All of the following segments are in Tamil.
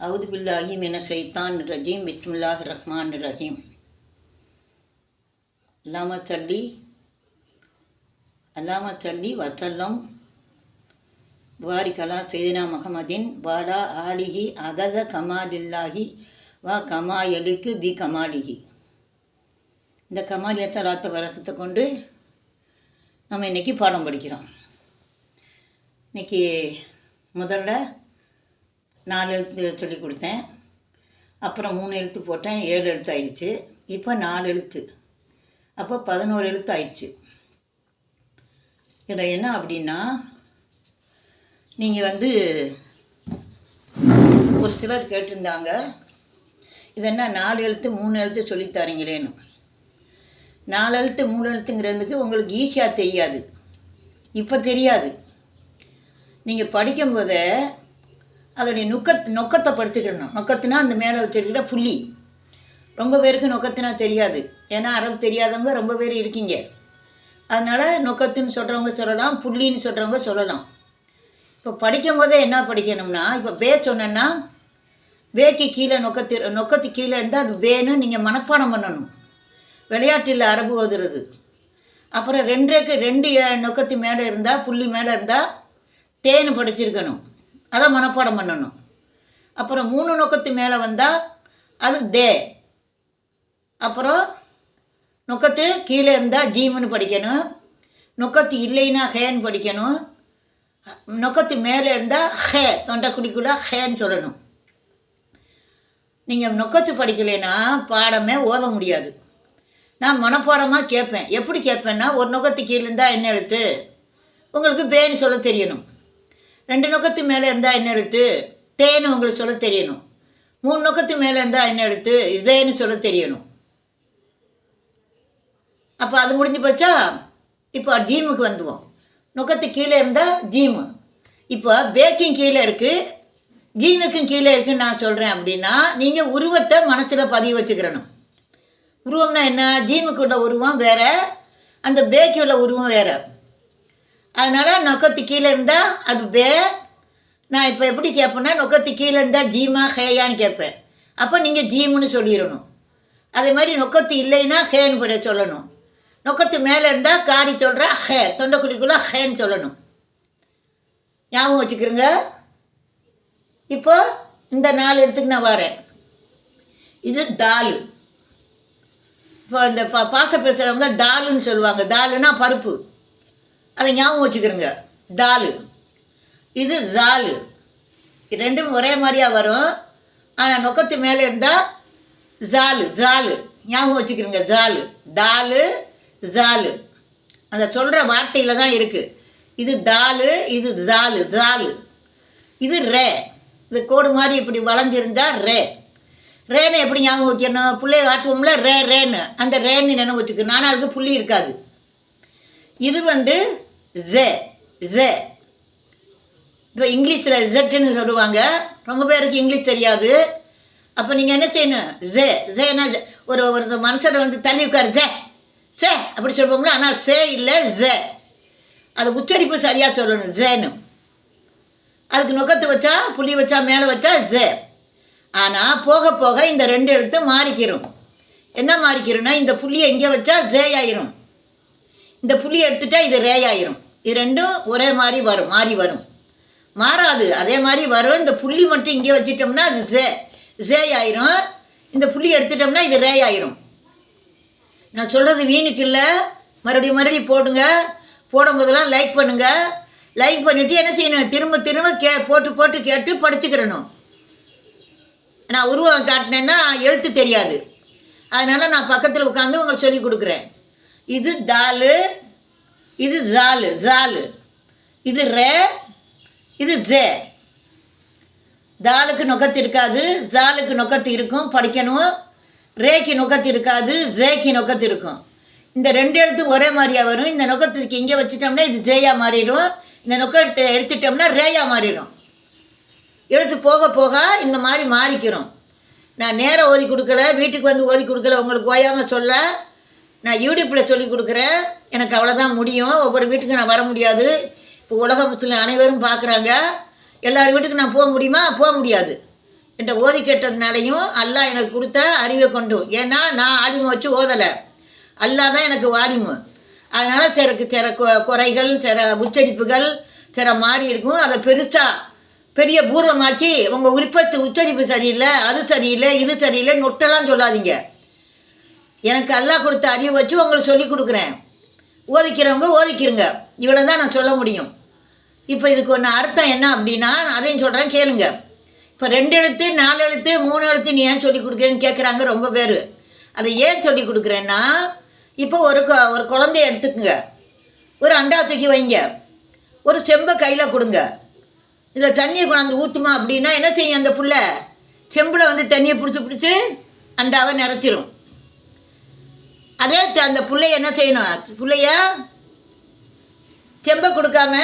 அவுது பில்லாஹி மின ஷைத்தான் ரஜீம் பிஸ்மில்லாஹ் ரஹ்மான் ரஹீம் அல்லாம சல்லி அல்லாம சல்லி வசல்லம் வாரிகலா செய்தினா முகமதின் வாடா ஆலிஹி அதத கமாலில்லாஹி வா கமாயலுக்கு பி கமாலிஹி இந்த கமாலியத்தை ராத்த வழக்கத்தை கொண்டு நம்ம இன்றைக்கி பாடம் படிக்கிறோம். இன்றைக்கி முதல்ல நாலு எழுத்து சொல்லி கொடுத்தேன். அப்புறம் மூணு எழுத்து போட்டேன் ஏழு எழுத்து ஆயிடுச்சு. இப்போ நாலு எழுத்து. அப்போ பதினோரு எழுத்து ஆயிடுச்சு. இதில் என்ன அப்படின்னா நீங்கள் வந்து ஒரு சிலர் கேட்டிருந்தாங்க இது என்ன நாலு எழுத்து மூணு எழுத்து சொல்லித்தரீங்களேன்னு நாலு எழுத்து மூணு எழுத்துங்கிறதுக்கு உங்களுக்கு ஈஸியாக தெரியாது. இப்போ தெரியாது. நீங்கள் படிக்கும்போதே அதோடைய நுக்கத் நொக்கத்தை படுத்துக்கிடணும். நொக்கத்துனா அந்த மேலே வச்சுருக்கிற புள்ளி. ரொம்ப பேருக்கு நொக்கத்துனா தெரியாது. ஏன்னா அரபு தெரியாதவங்க ரொம்ப பேர் இருக்கீங்க. அதனால் நொக்கத்துன்னு சொல்கிறவங்க சொல்லலாம் புள்ளின்னு சொல்கிறவங்க சொல்லலாம். இப்போ படிக்கும்போதே என்ன படிக்கணும்னா இப்போ பே சொன்னேன்னா வேக்கு கீழே நொக்கத்து நொக்கத்து கீழே இருந்தால் அது வேணும் நீங்கள் மனப்பாடம் பண்ணணும். விளையாட்டில் அரபு ஓதுறது அப்புறம் ரெண்டுக்கு ரெண்டு நொக்கத்து மேலே இருந்தால் புள்ளி மேலே இருந்தால் தேன் படிச்சிருக்கணும். அதை மனப்பாடம் பண்ணணும். அப்புறம் மூணு நொக்கத்து மேலே வந்தால் அது தே. அப்புறம் நொக்கத்து கீழே இருந்தால் ஜீம்னு படிக்கணும். நொக்கத்து இல்லைன்னா ஹேன்னு படிக்கணும். நொக்கத்து மேலே இருந்தால் ஹே தொண்டைக்குடிக்குள்ள ஹேன்னு சொல்லணும். நீங்கள் நொக்கத்து படிக்கலைன்னா பாடமே ஓத முடியாது. நான் மனப்பாடமாக கேட்பேன். எப்படி கேட்பேன்னா ஒரு நொக்கத்து கீழே இருந்தால் என்ன எழுத்து? உங்களுக்கு பேன்னு சொல்ல தெரியணும். ரெண்டு நுக்கத்து மேலே இருந்தால் என்ன எழுத்து? தேன்னு உங்களுக்கு சொல்ல தெரியணும். மூணு நுக்கத்து மேலே இருந்தால் என்ன எழுத்து? இதேன்னு சொல்ல தெரியணும். அப்போ அது முடிஞ்சு போச்சா? இப்போ ஜீமுக்கு வந்துவோம். நுக்கத்து கீழே இருந்தால் ஜீமு இப்போ பேக்கிங் கீழே இருக்குது ஜீமுக்கும் கீழே இருக்குன்னு நான் சொல்கிறேன் அப்படின்னா நீங்கள் உருவத்தை மனசில் பதிவு வச்சுக்கிறணும். உருவம்னா என்ன? ஜீமுக்கு உள்ள உருவம் வேறு அந்த பேக்கி உள்ள உருவம் வேறு. அதனால் நொக்கத்து கீழே இருந்தால் அது பே நான் இப்போ எப்படி கேட்பேன்னா நொக்கத்து கீழே இருந்தால் ஜீமா ஹேயான்னு கேட்பேன் அப்போ நீங்கள் ஜீமுன்னு சொல்லிடணும். அதே மாதிரி நொக்கத்து இல்லைன்னா ஹேன்னு கூட சொல்லணும். நொக்கத்து மேலே இருந்தால் காடி சொல்கிறா ஹே தொண்டைக்குழிக்குள்ளே ஹேன்னு சொல்லணும். ஞாபகம் வச்சுக்கிறோங்க. இப்போ இந்த நாலு இடத்துக்கு நான் வரேன். இது தாலு. இப்போ இந்த பா பார்க்க பேசுகிறவங்க தாலுன்னு சொல்லுவாங்க. தாலுன்னா பருப்பு. அதை ஞாபகம் வச்சுக்கிறோங்க. தாலு இது ஜாலு இது ரெண்டும் ஒரே மாதிரியாக வரும். ஆனால் நொக்கத்து மேலே இருந்தால் ஜாலு ஜாலு ஞாபகம் வச்சுக்கிறோங்க ஜாலு தாலு ஜாலு அந்த சொல்கிற வார்த்தையில் தான் இருக்குது இது தாலு இது ஜாலு ஜாலு இது ரே. இது கோடு மாதிரி இப்படி வளைஞ்சிருந்தா ரே. ரேனு எப்படி ஞாபகம் வைக்கணும்? பிள்ளைய காட்டுவோம்ல ரே ரேன்னு. அந்த ரேன்னு நினைவு வச்சுக்கணும். ஆனால் அதுக்கு புள்ளி இருக்காது. இது வந்து ஜ ஜ இப்போ இங்கிலீஷில் ஜெட்டுன்னு சொல்லுவாங்க. ரொம்ப பேருக்கு இங்கிலீஷ் தெரியாது. அப்போ நீங்கள் என்ன செய்யணும்? ஜே ஜேனா ஒரு ஒரு மனுஷனை வந்து தள்ளி உட்காரு. ஜே சே அப்படி சொல்லுவோம்ல. ஆனால் சே இல்லை ஜே அது உச்சரிப்பு சரியாக சொல்லணும். ஜேனு அதுக்கு நுகத்து வச்சா புள்ளி வச்சா மேலே வச்சா ஜே ஆனால் போக போக இந்த ரெண்டு எழுத்து மாறிக்கிறோம் என்ன மாறிக்கிறோம்னா இந்த புள்ளியை இங்கே வச்சா ஜே ஆயிரும். இந்த புளி எடுத்துட்டா இது ரே ஆயிரும் இது ரெண்டும் ஒரே மாதிரி வரும் மாறி வரும். மாறாது. அதே மாதிரி வரும். இந்த புள்ளி மட்டும் இங்கே வச்சிட்டோம்னா அது சே சே ஆயிரும் இந்த புள்ளி எடுத்துட்டோம்னா இது ரே ஆயிரும் நான் சொல்கிறது வீணுக்கு இல்லை. மறுபடியும் மறுபடியும் போடுங்க. போடும்போதெல்லாம் லைக் பண்ணுங்கள் லைக் பண்ணிவிட்டு என்ன செய்யணும்? திரும்ப திரும்ப கே போட்டு போட்டு கேட்டு படிச்சுக்கிறணும். நான் உருவம் காட்டினேன்னா எழுத்து தெரியாது. அதனால் நான் பக்கத்தில் உட்காந்து உங்களுக்கு சொல்லி கொடுக்குறேன். இது தாலு இது ஜாலு ஜாலு இது ரே இது ஜே. தாலுக்கு நொக்கத்து இருக்காது ஜாலுக்கு நொக்கத்து இருக்கும் படிக்கணும். ரேக்கு நொக்கத்து இருக்காது ஜேக்கு நொக்கத்து இருக்கும். இந்த ரெண்டு எழுத்து ஒரே மாதிரியாக வரும். இந்த நொக்கத்துக்கு இங்கே வச்சுட்டோம்னா இது ஜேயா மாறிடும். இந்த நொக்கத்தை எடுத்துட்டோம்னா ரேயா மாறிடும். எழுத்து போக போக இந்த மாதிரி மாறிக்கிறோம். நான் நேரம் ஓதி கொடுக்கல வீட்டுக்கு வந்து ஓதி கொடுக்கல உங்களுக்கு ஓயாமல் சொல்ல. நான் யூடியூப்பில் சொல்லி கொடுக்குறேன். எனக்கு அவ்வளோதான் முடியும். ஒவ்வொரு வீட்டுக்கு நான் வர முடியாது. இப்போ உலக முஸ்லிம் அனைவரும் பார்க்குறாங்க. எல்லார் வீட்டுக்கு நான் போக முடியுமா? போக முடியாது. என்கிட்ட ஓதி கேட்டதுனாலையும் அல்லா எனக்கு கொடுத்த அறிவை கொண்டு. ஏன்னா நான் ஆலிமை வச்சு ஓதலை. அல்லா தான் எனக்கு வாலிமு அதனால் சில சில குறைகள் சில உச்சரிப்புகள் சில மாறி இருக்கும். அதை பெருசாக பெரிய பூர்வமாக்கி உங்கள் உற்பத்தி உச்சரிப்பு சரியில்லை அது சரியில்லை இது சரியில்லை நொட்டெல்லாம் சொல்லாதீங்க. எனக்கு அல்லாஹ் கொடுத்த அறிவை வச்சு உங்களுக்கு சொல்லி கொடுக்குறேன். ஓதிக்கிறவங்க ஓதிக்கிறங்க இவ்வளோ தான் நான் சொல்ல முடியும். இப்போ இதுக்கு ஒன்று அர்த்தம் என்ன அப்படின்னா அதையும் சொல்கிறேன் கேளுங்க. இப்போ ரெண்டு எழுத்து நாலு எழுத்து மூணு எழுத்து நீ ஏன் சொல்லி கொடுக்குறேன்னு கேட்குறாங்க ரொம்ப பேர். அதை ஏன் சொல்லி கொடுக்குறேன்னா இப்போ ஒரு கொ- ஒரு குழந்தைய எடுத்துக்குங்க. ஒரு அண்டா தூக்கி வைங்க. ஒரு செம்பை கையில் கொடுங்க. இதில் தண்ணியை கொண்டாந்து ஊற்றுமா அப்படின்னா என்ன செய்யும் அந்த புள்ள? செம்பில் வந்து தண்ணியை பிடிச்சி பிடிச்சி அண்டாவை நிறச்சிரும் அதே அந்த பிள்ளைய என்ன செய்யணும்? பிள்ளைய செம்பை கொடுக்காம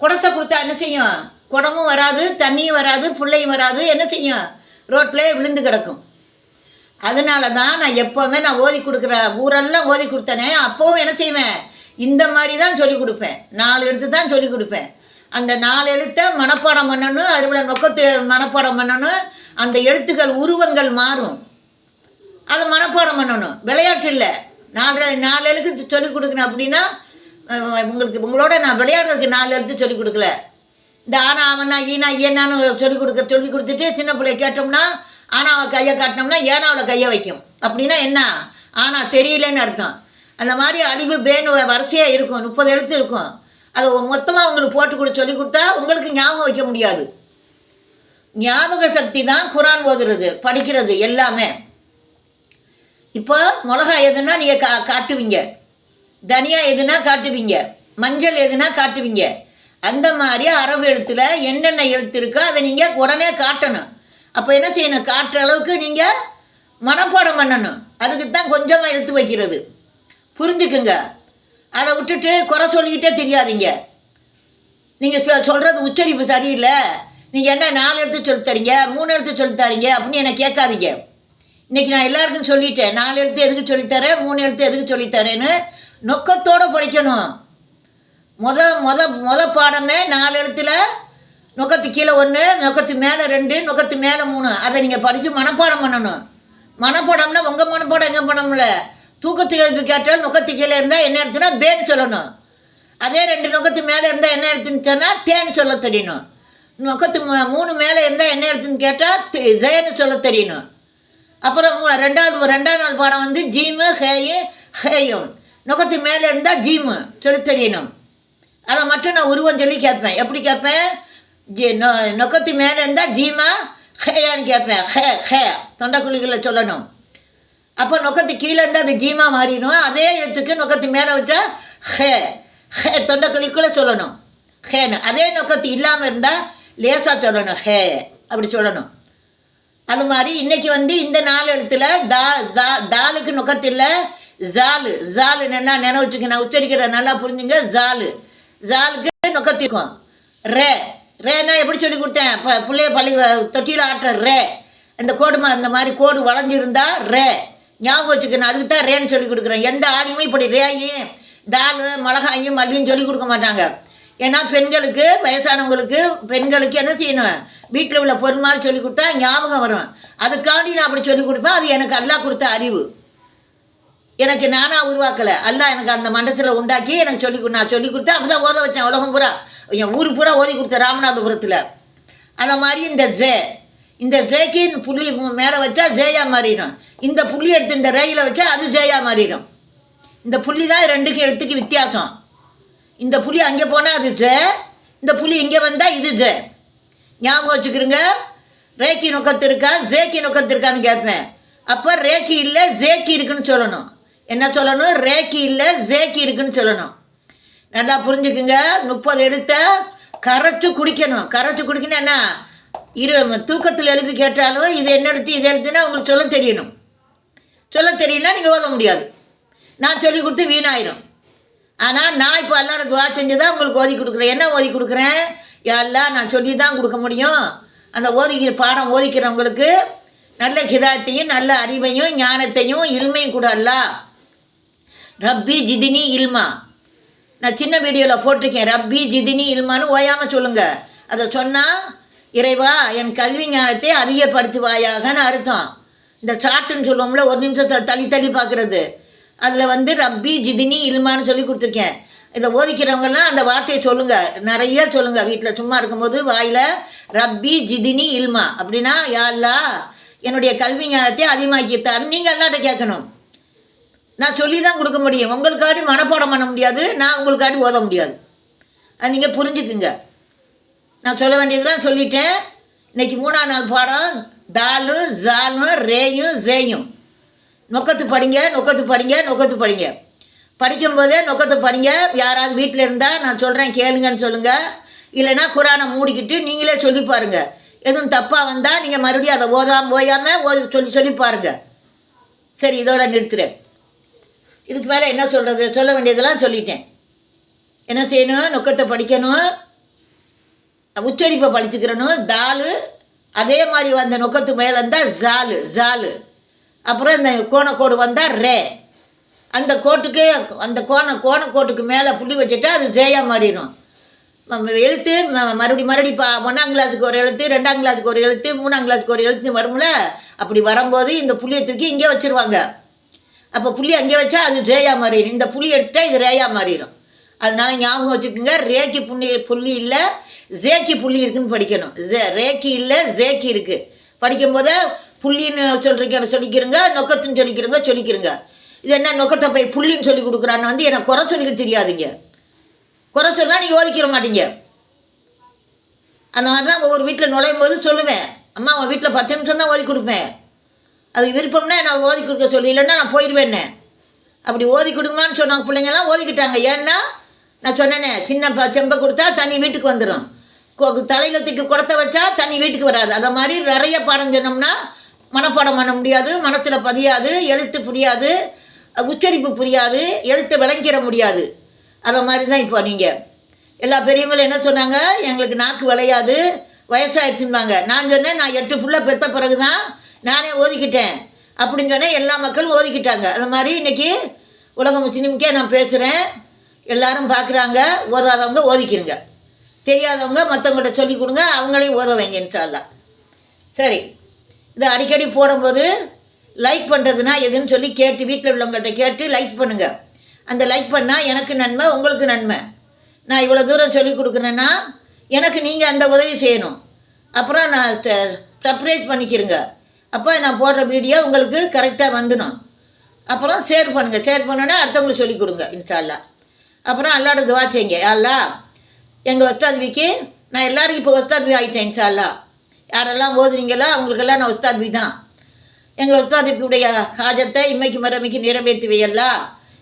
குடத்தை கொடுத்தா என்ன செய்யும்? குடமும் வராது தண்ணியும் வராது பிள்ளையும் வராது. என்ன செய்யும்? ரோட்டில் விழுந்து கிடக்கும். அதனால தான் நான் எப்போவுமே நான் ஓதி கொடுக்குற ஊரெல்லாம் ஓதி கொடுத்தனே அப்போவும் என்ன செய்வேன்? இந்த மாதிரி தான் சொல்லி கொடுப்பேன். நாலு எழுத்து தான் சொல்லி கொடுப்பேன். அந்த நாலு எழுத்தை மனப்பாடம் பண்ணணும் அதில் நொக்கத்து மனப்பாடம் பண்ணணும். அந்த எழுத்துக்கள் உருவங்கள் மாறும். அதை மனப்பாடம் பண்ணணும். விளையாட்டு இல்லை. நாலு நாலு எழுத்து சொல்லிக் கொடுக்குறேன் அப்படின்னா உங்களுக்கு உங்களோட நான் விளையாடுறதுக்கு நாலு எழுத்து சொல்லிக் கொடுக்கல. இந்த ஆனா அவனா ஈனா ஏனான்னு சொல்லிக் கொடுக்க சொல்லி கொடுத்துட்டு சின்ன பிள்ளைய கேட்டோம்னா ஆனாவை கையை காட்டினோம்னா ஏனாவோட கையை வைக்கும். அப்படின்னா என்ன? ஆனா தெரியலன்னு அர்த்தம். அந்த மாதிரி அழிவு பேன் வரிசையாக இருக்கும். முப்பது எழுத்து இருக்கும். அதை மொத்தமாக உங்களுக்கு போட்டு கொடு சொல்லி கொடுத்தா உங்களுக்கு ஞாபகம் வைக்க முடியாது. ஞாபக சக்தி தான் குரான் ஓதுறது படிக்கிறது எல்லாமே. இப்போ மிளகா எதுனா நீங்கள் கா காட்டுவீங்க. தனியா எதுனா காட்டுவீங்க. மஞ்சள் எதுனா காட்டுவீங்க. அந்த மாதிரி அரபு எழுத்தில் என்னென்ன எழுத்து இருக்கோ அதை நீங்கள் உடனே காட்டணும். அப்போ என்ன செய்யணும்? காட்டுற அளவுக்கு நீங்கள் மனப்பாடம் பண்ணணும். அதுக்கு தான் கொஞ்சமாக எழுத்து வைக்கிறது. புரிஞ்சுக்குங்க. அதை விட்டுட்டு குறை சொல்லிக்கிட்டே தெரியாதீங்க. நீங்கள் சொ சொல்கிறது உச்சரிப்பு சரியில்லை. நீங்கள் என்ன நாலு எழுத்து சொல்லித் தரீங்க மூணு எழுத்து சொல்லித் தரீங்க அப்படின்னு என்னை கேட்காதீங்க. இன்னைக்கு நான் எல்லாருக்கும் சொல்லிட்டேன் நாலு எழுத்து எதுக்கு சொல்லித்தரேன் மூணு எழுத்து எதுக்கு சொல்லித்தரேன்னு நொக்கத்தோடு படிக்கணும் முத முத முத பாடமே நாலு எழுத்துல நொக்கத்து கீழே ஒன்று நொக்கத்து மேலே ரெண்டு நொக்கத்து மேலே மூணு அதை நீங்கள் படித்து மனப்பாடம் பண்ணணும் மனப்பாடம்னா உங்கள் மனப்பாடம் எங்கே பண்ணமுல தூக்கத்து எழுப்பு கேட்டால் நொக்கத்து கீழே இருந்தால் என்ன எழுத்துனா பேன்னு சொல்லணும் அதே ரெண்டு நொக்கத்து மேலே இருந்தால் என்ன எழுத்துன்னு சொன்னால் தேன்னு சொல்ல தெரியணும் நொக்கத்து மூணு மேலே இருந்தால் என்ன எழுத்துன்னு கேட்டால் ஜேன்னு சொல்ல தெரியணும் அப்புறம் ரெண்டாவது ரெண்டாவது நாள் பாடம் வந்து ஜீமு ஹேயு ஹேயும். நுகத்து மேலே இருந்தால் ஜீமு சொல்லி தெரியணும். அதை மட்டும் நான் உருவம் சொல்லி கேட்பேன். எப்படி கேட்பேன்? ஜி நொ- நுகத்து மேலே இருந்தால் ஜீமா ஹேயான்னு கேட்பேன். ஹே ஹே தொண்டைக்குழிகளில் சொல்லணும். அப்போ நொக்கத்து கீழே இருந்தால் அது ஜீமா மாறிடும்? அதே எழுத்துக்கு நொக்கத்து மேலே வச்சா ஹே ஹே தொண்டக்குழிக்குள்ளே சொல்லணும். ஹேன்னு. அதே நொக்கத்து இல்லாமல் இருந்தால் லேசாக சொல்லணும். ஹே அப்படி சொல்லணும். அது மாதிரி இன்னைக்கு வந்து இந்த நாலு எழுத்துல தா தா தாலுக்கு நுக்கத்தில் ஜாலு ஜாலு என்ன நினைவு வச்சுக்க நான் உச்சரிக்கிற நல்லா புரிஞ்சுங்க. ஜாலு ஜாலுக்கு நுக்கத்திருக்கும் ரே. ரேனா எப்படி சொல்லி கொடுத்தேன்? ப பிள்ளைய பள்ளி தொட்டியில் ஆட்டுற ரே. இந்த கோடு மா இந்த மாதிரி கோடு வளைஞ்சிருந்தா ரே. ஞாபகம் வச்சுக்கணும் அதுக்கு தான் ரேன்னு சொல்லி கொடுக்குறேன். எந்த ஆளுமே இப்படி ரேயும் தாலு மிளகாயும் மல்லியும் சொல்லி கொடுக்க மாட்டாங்க. ஏன்னா பெண்களுக்கு வயசானவங்களுக்கு பெண்களுக்கு என்ன செய்யணும்? வீட்டில் உள்ள பொருள் சொல்லி கொடுத்தா ஞாபகம் வரும். அதுக்காண்டி நான் அப்படி சொல்லி கொடுப்பேன். அது எனக்கு அல்லா கொடுத்த அறிவு. எனக்கு நானாக உருவாக்கலை. அல்லா எனக்கு அந்த மண்டத்தில் உண்டாக்கி எனக்கு சொல்லி கொடு- நான் சொல்லி கொடுத்தேன். அப்படி தான் ஓத வச்சேன். உலகம் பூரா. என் ஊர் பூரா ஓதி கொடுத்தேன் ராமநாதபுரத்தில். அந்த மாதிரி இந்த ஜே. இந்த ஜேக்கு புள்ளி மேலே வச்சா ஜேயா மாறிடும். இந்த புள்ளி எடுத்து இந்த ரேயில் வச்சா அது ஜேயா மாறிடும். இந்த புள்ளி தான் ரெண்டுக்கு எழுத்துக்கு வித்தியாசம். இந்த புலி அங்கே போனால் அது ட்ரே இந்த புலி இங்கே வந்தால் இது ட்ரே. ஞாபகம் வச்சுக்கிறோங்க ரேக்கி நுக்கத்து இருக்கா? ஜேக்கி நுக்கத்து இருக்கான்னு கேட்பேன். அப்போ ரேக்கி இல்லை ஜேக்கி இருக்குன்னு சொல்லணும். என்ன சொல்லணும்? ரேக்கி இல்லை ஜேக்கி இருக்குன்னு சொல்லணும். நல்லா புரிஞ்சுக்குங்க. முப்பது எழுத்த கரைச்சி குடிக்கணும். கரைச்சி குடிக்கணும் என்ன? இரு தூக்கத்தில் எழுப்பி கேட்டாலும் இது என்ன எழுத்து இது எழுத்துன்னா உங்களுக்கு சொல்ல தெரியணும். சொல்ல தெரியல நீங்கள் ஓத முடியாது. நான் சொல்லி கொடுத்து வீணாயிரும். ஆனால் நான் இப்போ அல்லாட துவா செஞ்சு தான் உங்களுக்கு ஓதி கொடுக்குறேன். என்ன ஓதி கொடுக்குறேன்? எல்லாம் நான் சொல்லி தான் கொடுக்க முடியும். அந்த ஓதிக்கிற பாடம் ஓதிக்கிறவங்களுக்கு நல்ல ஹிதாத்தையும் நல்ல அறிவையும் ஞானத்தையும் இல்மையும் கூட அல்ல. ரப்பி ஜிதினி இல்மா. நான் சின்ன வீடியோவில் போட்டிருக்கேன். ரப்பி ஜிதினி இல்மான்னு ஓயாமல் சொல்லுங்கள் அதை சொன்னால் இறைவா என் கல்வி ஞானத்தை அதிகப்படுத்துவாயாகன்னு அர்த்தம். இந்த சாட்டுன்னு சொல்லுவோம்ல ஒரு நிமிஷத்தை தள்ளி தள்ளி பார்க்குறது. அதில் வந்து ரப்பி ஜிதினி இல்மான்னு சொல்லி கொடுத்துருக்கேன். இதை ஓதிக்கிறவங்கெல்லாம் அந்த வார்த்தையை சொல்லுங்கள் நிறைய சொல்லுங்கள் வீட்டில் சும்மா இருக்கும்போது வாயில் ரப்பி ஜிதினி இல்மா. அப்படின்னா யாழ்லா என்னுடைய கல்வி ஞானத்தை அதிகமாக்கித்தான்னு நீங்கள் எல்லாட்ட கேட்கணும். நான் சொல்லி தான் கொடுக்க முடியும். உங்களுக்காடி மனப்பாடம் பண்ண முடியாது. நான் உங்களுக்காடி ஓத முடியாது. அது நீங்கள் புரிஞ்சுக்குங்க. நான் சொல்ல வேண்டியதெல்லாம் சொல்லிட்டேன். இன்னைக்கு மூணாம் நாள் பாடம். தாலு ஜாலும் ரேயும் ஜேயும். நொக்கத்து படிங்க நொக்கத்து படிங்க நொக்கத்து படிங்க. படிக்கும்போதே நொக்கத்து படிங்க. யாராவது வீட்டில் இருந்தால் நான் சொல்கிறேன் கேளுங்கன்னு சொல்லுங்கள் இல்லைன்னா குரானை மூடிக்கிட்டு நீங்களே சொல்லி பாருங்கள் எதுவும் தப்பாக வந்தால் நீங்கள் மறுபடியும் அதை ஓதாமல் ஓயாமல் ஓது சொல்லி சொல்லி பாருங்கள் சரி இதோட நிறுத்துறேன். இதுக்கு மேலே என்ன சொல்கிறது சொல்ல வேண்டியதெல்லாம் சொல்லிட்டேன். என்ன செய்யணும்? நொக்கத்தை படிக்கணும். உச்சரிப்பை படிச்சுக்கிறணும் தாலு. அதே மாதிரி வந்த நொக்கத்து மேலே இருந்தால் ஜாலு ஜாலு அப்புறம் இந்த கோணக்கோடு வந்தால் ரே. அந்த கோட்டுக்கு அந்த கோண கோணக்கோட்டுக்கு மேலே புள்ளி வச்சுட்டா அது ஜெயா மாறிடும். எழுத்து ம- மறுபடி மறுபடி இப்போ ஒன்றாம் கிளாஸுக்கு ஒரு எழுத்து ரெண்டாம் கிளாஸுக்கு ஒரு எழுத்து மூணாம் கிளாஸுக்கு ஒரு எழுத்து வரும்ல? அப்படி வரும்போது இந்த புள்ளியை தூக்கி இங்கே வச்சுருவாங்க. அப்போ புள்ளி அங்கே வச்சா அது ரேயா மாறிடும். இந்த புள்ளி எடுத்துட்டா இது ரேயா மாறிடும். அதனால ஞாபகம் வச்சுக்கோங்க ரேக்கி புள்ளி புள்ளி இல்லை ஜேக்கி புள்ளி இருக்குன்னு படிக்கணும். ஜே ரேக்கி இல்லை ஜேக்கி இருக்குது படிக்கும்போது புள்ளின்னு சொல்கிறீங்க சொல்லிக்கிறங்க நொக்கத்துன்னு சொல்லிக்கிறங்க சொல்லிக்கிறங்க. இது என்ன நொக்கத்தை போய் புள்ளின்னு சொல்லி கொடுக்குறான்னு வந்து எனக்கு குறை சொல்லிக்க தெரியாதுங்க. குறை சொன்னால் நீங்கள் ஓதிக்கிற மாட்டீங்க. அந்த மாதிரி தான் ஒவ்வொரு வீட்டில் நுழையும் போது சொல்லுவேன். அம்மா உங்கள் வீட்டில் பத்து நிமிஷம் தான் ஓதி கொடுப்பேன். அது விருப்பம்னா நான் ஓதி கொடுக்க சொல்லி இல்லைன்னா நான் போயிடுவேன்னே அப்படி ஓதி கொடுங்கன்னு சொன்னாங்க பிள்ளைங்கெல்லாம் ஓதிக்கிட்டாங்க. ஏன்னா நான் சொன்னேனே சின்ன ப செம்பை கொடுத்தா தண்ணி வீட்டுக்கு வந்துடும் தலையில் தூக்கி குடத்த வச்சா தண்ணி வீட்டுக்கு வராது. அதை மாதிரி நிறைய பாடம் சொன்னோம்னா மனப்பாடம் பண்ண முடியாது மனசில் பதியாது எழுத்து புரியாது உச்சரிப்பு புரியாது எழுத்து விளங்கிற முடியாது. அதை மாதிரி தான் இப்போ நீங்கள் எல்லா பெரியவங்களும் என்ன சொன்னாங்க? எங்களுக்கு நாக்கு விளையாது வயசாகிடுச்சுன்னாங்க நான் சொன்னேன் நான் எட்டு புள்ள பெத்த பிறகு தான் நானே ஓதிக்கிட்டேன். அப்படின்னு சொன்னேன் எல்லா மக்களும் ஓதிக்கிட்டாங்க. அது மாதிரி இன்றைக்கி உலக முஸ்லீமுக்கே நான் பேசுகிறேன் எல்லாரும் பார்க்குறாங்க ஓதாதவங்க ஓதிக்கிறங்க தெரியாதவங்க மற்றவங்கள்ட்ட சொல்லி கொடுங்க அவங்களையும் ஓத வைங்க சரி. இதை அடிக்கடி போடும்போது லைக் பண்ணுறதுனா எதுன்னு சொல்லி கேட்டு வீட்டில் உள்ளவங்கள்ட்ட கேட்டு லைக் பண்ணுங்கள் அந்த லைக் பண்ணால் எனக்கு நன்மை உங்களுக்கு நன்மை. நான் இவ்வளோ தூரம் சொல்லி கொடுக்குறேன்னா எனக்கு நீங்கள் அந்த உதவி செய்யணும். அப்புறம் நான் சப்ரைஸ் பண்ணிக்கிறேங்க அப்போ நான் போடுற வீடியோ உங்களுக்கு கரெக்டாக வந்துடும். அப்புறம் ஷேர் பண்ணுங்கள் ஷேர் பண்ணோன்னா அடுத்தவங்களுக்கு சொல்லிக் கொடுங்க இன்ஷால்லா. அப்புறம் அல்லாட துவா செய்யுங்க. அல்லா எங்கள் ஒஸ்தாத்விக்கு நான் எல்லாருக்கும் இப்போ ஒஸ்தாத்வி ஆகிட்டேன் இன்ஷால்லா. யாரெல்லாம் ஓதுறீங்களோ அவங்களுக்கெல்லாம் நான் ஒஸ்தாத்வி தான் எங்கள் ஒஸ்தாதிப்புடைய காஜத்தை இம்மைக்கு மரமைக்கு நிறைவேற்றி வையல்லா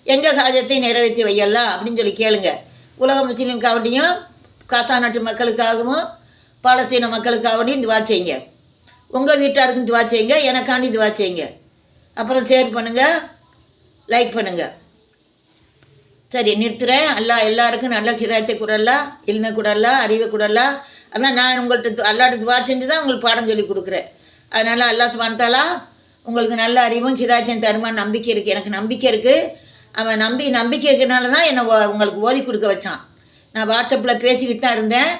எங்கள் காஜத்தை நிறைவேற்றி வையல்லா அப்படின்னு சொல்லி கேளுங்க. உலக முஸ்லீம்காவண்டியும் காத்தா நாட்டு மக்களுக்காகவும் பாலஸ்தீன மக்களுக்காகவும் துவா செய்யுங்க. உங்கள் வீட்டாருக்கும் துவா செய்யுங்க எனக்காண்டி துவா செய்யுங்க. அப்புறம் ஷேர் பண்ணுங்கள் லைக் பண்ணுங்கள் சரி நிறுத்துறேன். அல்லா எல்லாருக்கும் நல்ல கிராயத்தை கூடலாம் இல்மை கூடலாம் அறிவை கூடலாம் அதான் நான் உங்கள்கிட்ட அல்லாட்ட துவா செஞ்சு தான் உங்களுக்கு பாடம் சொல்லி கொடுக்குறேன். அதனால் அல்லா சுபானத்தாலா உங்களுக்கு நல்ல அறிவும் ஹிதாயத்தையும் தருமான்னு நம்பிக்கை இருக்குது எனக்கு நம்பிக்கை இருக்குது அவன் நம்பி நம்பிக்கை இருக்கிறனால தான் என்னை ஓ- உங்களுக்கு ஓதி கொடுக்க வச்சான். நான் வாட்ஸ்அப்பில் பேசிக்கிட்டு தான் இருந்தேன்.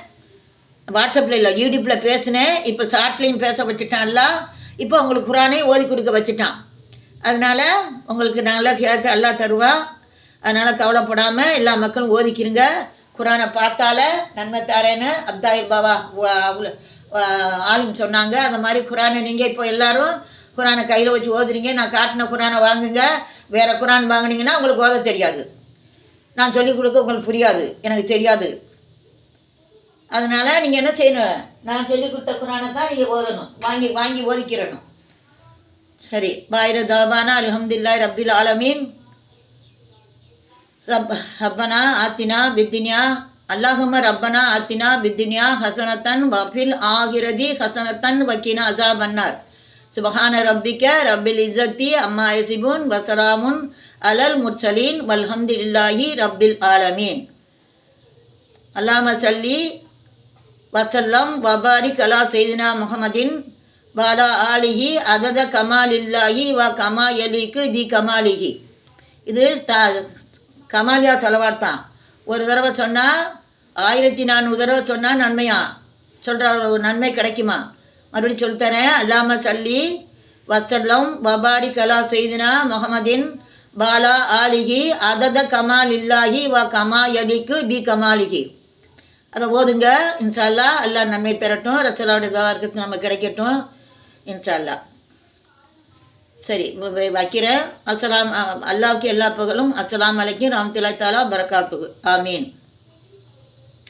வாட்ஸ்அப்பில் இல்லை யூடியூப்பில் பேசினேன். இப்போ ஷார்ட்லேயும் பேச வச்சுட்டான்ல இப்போ உங்களுக்கு குரானையும் ஓதி கொடுக்க வச்சுட்டான். அதனால் உங்களுக்கு நல்ல ஹிதாயத்தை அல்லா தருவான். அதனால் கவலைப்படாமல் எல்லா மக்களும் ஓதிக்கிறங்க குரானை பார்த்தால நன்மை தாரேன்னு அப்தாயில் பாபா ஆளும் சொன்னாங்க. அந்த மாதிரி குரானை நீங்கள் இப்போ எல்லாரும் குரானை கையில் வச்சு ஓதுறீங்க. நான் காட்டின குரானை வாங்குங்க. வேறு குரான் வாங்கினீங்கன்னா உங்களுக்கு ஓத தெரியாது. நான் சொல்லிக் கொடுக்க உங்களுக்கு புரியாது. எனக்கு தெரியாது. அதனால் நீங்கள் என்ன செய்யணும்? நான் சொல்லிக் கொடுத்த குரானை தான் நீங்கள் ஓதணும். வாங்கி வாங்கி ஓதிக்கிறணும். சரி. பாயிர தாபானா அலமதுல்லாய் ரப்பில் ஆலமீன். ரப் ரப்பனா ஆத்தினா பித்தினியா அல்லாஹும ரப்பனா ஆத்தினா பித்தினியா ஹசனத்தன் வஃபில் ஆகிரதி ஹசனத்தன் வக்கீனா அசா பன்னார் சுபஹான ரப்பிக்க ரப்பில் இஸ்ஸத்தி அம்மா யசிபுன் வசராமுன் அலல் முர்சலீன் வல்ஹம்துலில்லாஹி ரப்பில் ஆலமீன். அல்லாம சல்லி வசல்லம் வபாரிக் அலா செய்தினா முகமதின் பாலா ஆலிஹி அதத கமாலில்லாஹி வ கமா எலிக்கு தி கமாலிஹி. இது த கமாலியா செலவாத்தான் ஒரு தடவை சொன்னால் ஆயிரத்தி நானூறு தடவை சொன்னால் நன்மையா? சொல்கிற ஒரு நன்மை கிடைக்குமா? மறுபடியும் சொல்லித்தரேன். அல்லாமல் சல்லி வசல்லம் வபாரி கலா செய்தினா முகமதின் பாலா ஆலிஹி அதத கமால் இல்லாஹி வ கமா யலிக்கு பி கமாலிகி அதை ஓதுங்க. இன்ஷால்லா அல்லாஹ் நன்மை பெறட்டும். ரசலாவுடைய தவார்க்கத்துக்கு நம்ம கிடைக்கட்டும். இன்ஷால்லா சரி வைக்கிறேன் அஸ்ஸலாம் அல்லாவுக்கு எல்லா புகழும் அஸ்ஸலாமு அலைக்கும் ரஹ்மத்துல்லாஹி தாலா பரக்காத்துக்கு ஆமீன்.